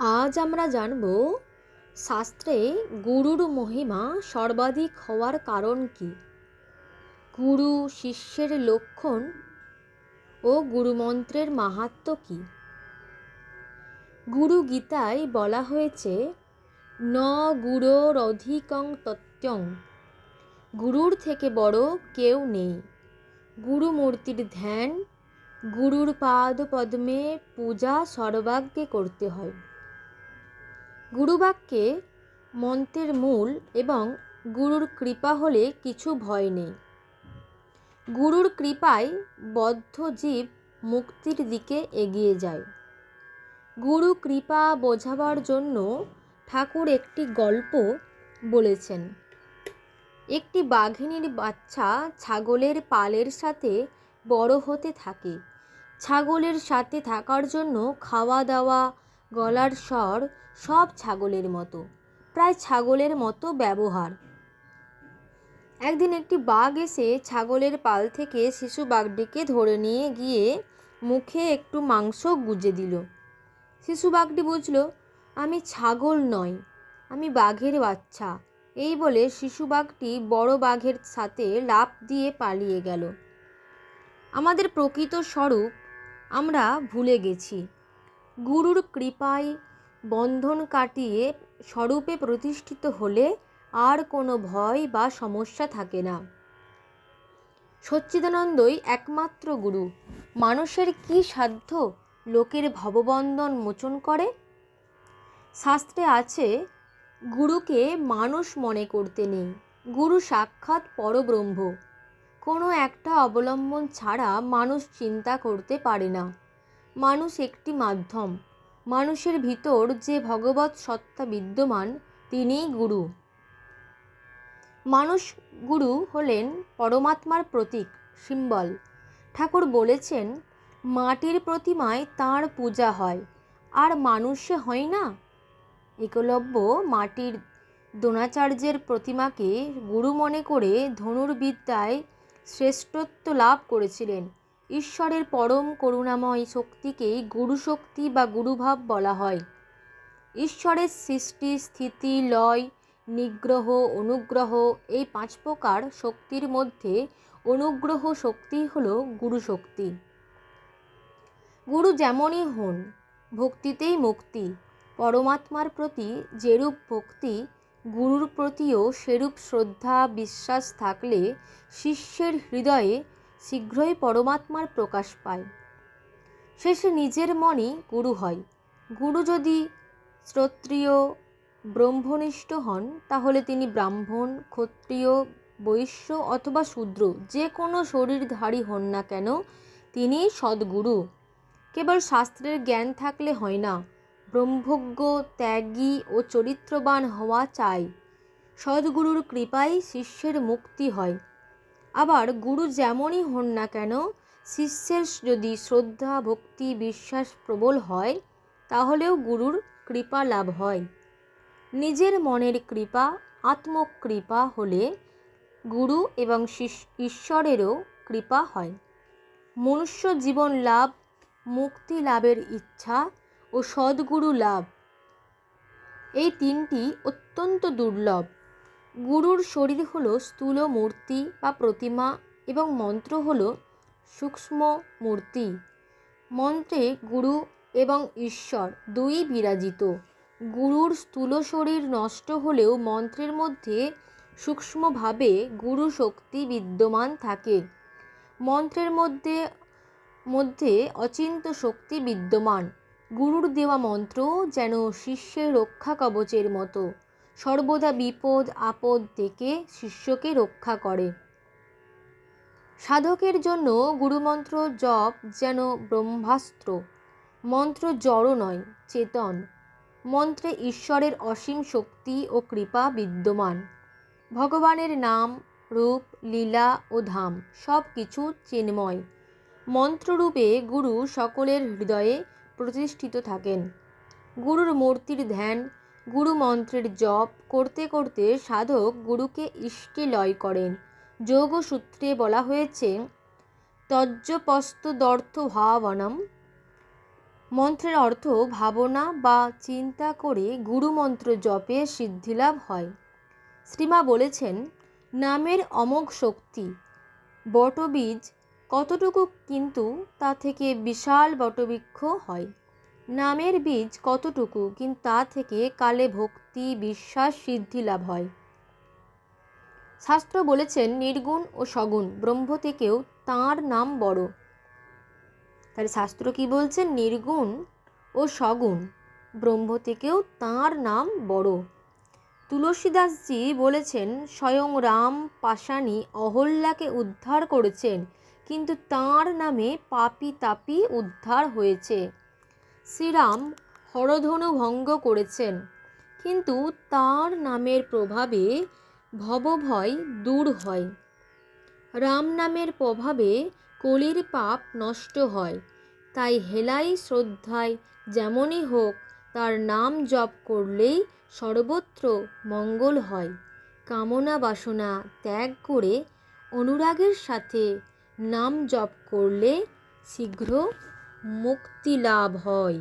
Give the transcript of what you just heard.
আজ আমরা জানব শাস্ত্রে গুরুর মহিমা সর্বাধিক হওয়ার কারণ কি। গুরু শিষ্যের লক্ষণ ও গুরুমন্ত্রের মাহাত্ম্য কি। গুরু গীতায় বলা হয়েছে, ন গুরোর অধিকং তত্ত্বং গুরুর থেকে বড় কেউ নেই। গুরু মূর্তির ধ্যান, গুরুর পাদ পদ্মে পূজা সর্বাগ্যে করতে হয়। গুরুবাক্যে মন্ত্রের মূল এবং গুরুর কৃপা হলে কিছু ভয় নেই। গুরুর কৃপায় বদ্ধ জীব মুক্তির দিকে এগিয়ে যায়। গুরু কৃপা বোঝাবার জন্য ঠাকুর একটি গল্প বলেছেন। একটি বাঘিনীর বাচ্চা ছাগলের পালের সাথে বড় হতে থাকে। ছাগলের সাথে থাকার জন্য খাওয়া দাওয়া গলার স্বর সব ছাগলের মতো, প্রায় ছাগলের মতো ব্যবহার। একদিন একটি বাঘ এসে ছাগলের পাল থেকে শিশু বাঘটিকে ধরে নিয়ে গিয়ে মুখে একটু মাংস গুজে দিল। শিশু বাঘটি বুঝল, আমি ছাগল নই, আমি বাঘের বাচ্চা। এই বলে শিশু বাঘটি বড় বাঘের সাথে লাফ দিয়ে পালিয়ে গেল। আমাদের প্রকৃত স্বরূপ, আমরা ভুলে গেছি। গুরুর কৃপায় বন্ধন কাটিয়ে স্বরূপে প্রতিষ্ঠিত হলে আর কোনো ভয় বা সমস্যা থাকে না। সচ্চিদানন্দই একমাত্র গুরু। মানুষের কি সাধ্য লোকের ভববন্ধন মোচন করে? শাস্ত্রে আছে, গুরুকে মানুষ মনে করতে নেই। গুরু সাক্ষাৎ পরব্রহ্ম। কোনো একটা অবলম্বন ছাড়া মানুষ চিন্তা করতে পারে না। মানুষ একটি মাধ্যম। মানুষের ভিতর যে ভগবত সত্তা বিদ্যমান, তিনিই গুরু। মানুষ গুরু হলেন পরমাত্মার প্রতীক, সিম্বল। ঠাকুর বলেছেন, মাটির প্রতিমায় তাঁর পূজা হয়, আর মানুষে হয় না? একলব্য মাটির দ্রোণাচার্যের প্রতিমাকে গুরু মনে করে ধনুর্বিদ্যায় শ্রেষ্ঠত্ব লাভ করেছিলেন। ঈশ্বরের পরম করুণাময় শক্তিকেই গুরুশক্তি বা গুরুভাব বলা হয়। ঈশ্বরের সৃষ্টি, স্থিতি, লয়, নিগ্রহ, অনুগ্রহ এই পাঁচ প্রকার শক্তির মধ্যে অনুগ্রহ শক্তি হল গুরু শক্তি গুরু যেমনই হন, ভক্তিতেই মুক্তি। পরমাত্মার প্রতি যেরূপ ভক্তি, গুরুর প্রতিও সেরূপ শ্রদ্ধা, বিশ্বাস থাকলে শিষ্যের হৃদয়ে শীঘ্রই পরমাত্মার প্রকাশ পায়। শেষে নিজের মনই গুরু হয়। গুরু যদি শ্রোত্রিয় ব্রহ্মনিষ্ঠ হন, তাহলে তিনি ব্রাহ্মণ, ক্ষত্রিয়, বৈশ্য অথবা শূদ্র, যে কোনো শরীরধারী হন না কেন তিনি সদ্গুরু। কেবল শাস্ত্রের জ্ঞান থাকলে হয় না, ব্রহ্মজ্ঞ, ত্যাগী ও চরিত্রবান হওয়া চাই। সদ্গুরুর কৃপায় শিষ্যের মুক্তি হয়। আবার গুরু যেমনই হন না কেন, শিষ্যের যদি শ্রদ্ধা, ভক্তি, বিশ্বাস প্রবল হয়, তাহলেও গুরুর কৃপা লাভ হয়। নিজের মনের কৃপা, আত্মকৃপা হলে গুরু এবং ঈশ্বরেরও কৃপা হয়। মনুষ্য জীবন লাভ, মুক্তি লাভের ইচ্ছা ও সদ্গুরু লাভ, এই তিনটি অত্যন্ত দুর্লভ। গুরুর শরীর হল স্থূল মূর্তি বা প্রতিমা এবং মন্ত্র হল সূক্ষ্ম মূর্তি। মন্ত্রে গুরু এবং ঈশ্বর দুই বিরাজিত। গুরুর স্থূল শরীর নষ্ট হলেও মন্ত্রের মধ্যে সূক্ষ্মভাবে গুরু শক্তি বিদ্যমান থাকে। মন্ত্রের মধ্যে মধ্যে অচিন্ত শক্তি বিদ্যমান। গুরুর দেওয়া মন্ত্র যেন শিষ্যের রক্ষা কবচের মতো। সর্বদা বিপদ, আপদ থেকে শিষ্যকে রক্ষা করে। সাধকের জন্য গুরুমন্ত্র জপ যেন ব্রহ্মাস্ত্র। মন্ত্র জড় নয়, চেতন। মন্ত্রে ঈশ্বরের অসীম শক্তি ও কৃপা বিদ্যমান। ভগবানের নাম, রূপ, লীলা ও ধাম সব কিছু চিন্ময়। মন্ত্ররূপে গুরু সকলের হৃদয়ে প্রতিষ্ঠিত থাকেন। গুরুর মূর্তির ধ্যান গুরু মন্ত্রের জপ করতে করতে সাধক গুরুকে ইষ্টে লয় করেন। যোগসূত্রে বলা হয়েছে তজ্জপস্তদর্থ ভাবনম মন্ত্রের অর্থ ভাবনা বা চিন্তা করে গুরুমন্ত্র জপে সিদ্ধিলাভ হয়। শ্রীমা বলেছেন, নামের অমোঘ শক্তি, বটবীজ কতটুকু কিন্তু তা থেকে বিশাল বটবৃক্ষ হয়। নামের বীজ কতটুকু কিন্তু তা থেকে কালে ভক্তি, বিশ্বাস, সিদ্ধি লাভ হয়। শাস্ত্র বলেছেন, নির্গুণ ও সগুণ, ব্রহ্ম থেকেও তাঁর নাম বড়। তাহলে শাস্ত্র কি বলছে? নির্গুণ ও সগুণ, ব্রহ্ম থেকেও তাঁর নাম বড়। তুলসীদাসজি বলেছেন, স্বয়ং রাম পাশানি অহল্যাকে উদ্ধার করেছেন, কিন্তু তাঁর নামে পাপি তাপি উদ্ধার হয়েছে। শ্রীরাম হরধনু ভঙ্গ করেছেন, কিন্তু তার নামের প্রভাবে ভবভয় দূর হয়। রাম নামের প্রভাবে কলির পাপ নষ্ট হয়, তাই হেলাই শ্রদ্ধায় যেমনই হোক তার নাম জপ করলেই সর্বত্র মঙ্গল হয়। কামনা বাসনা ত্যাগ করে অনুরাগের সাথে নাম জপ করলে শীঘ্র মুক্তি লাভ হয়।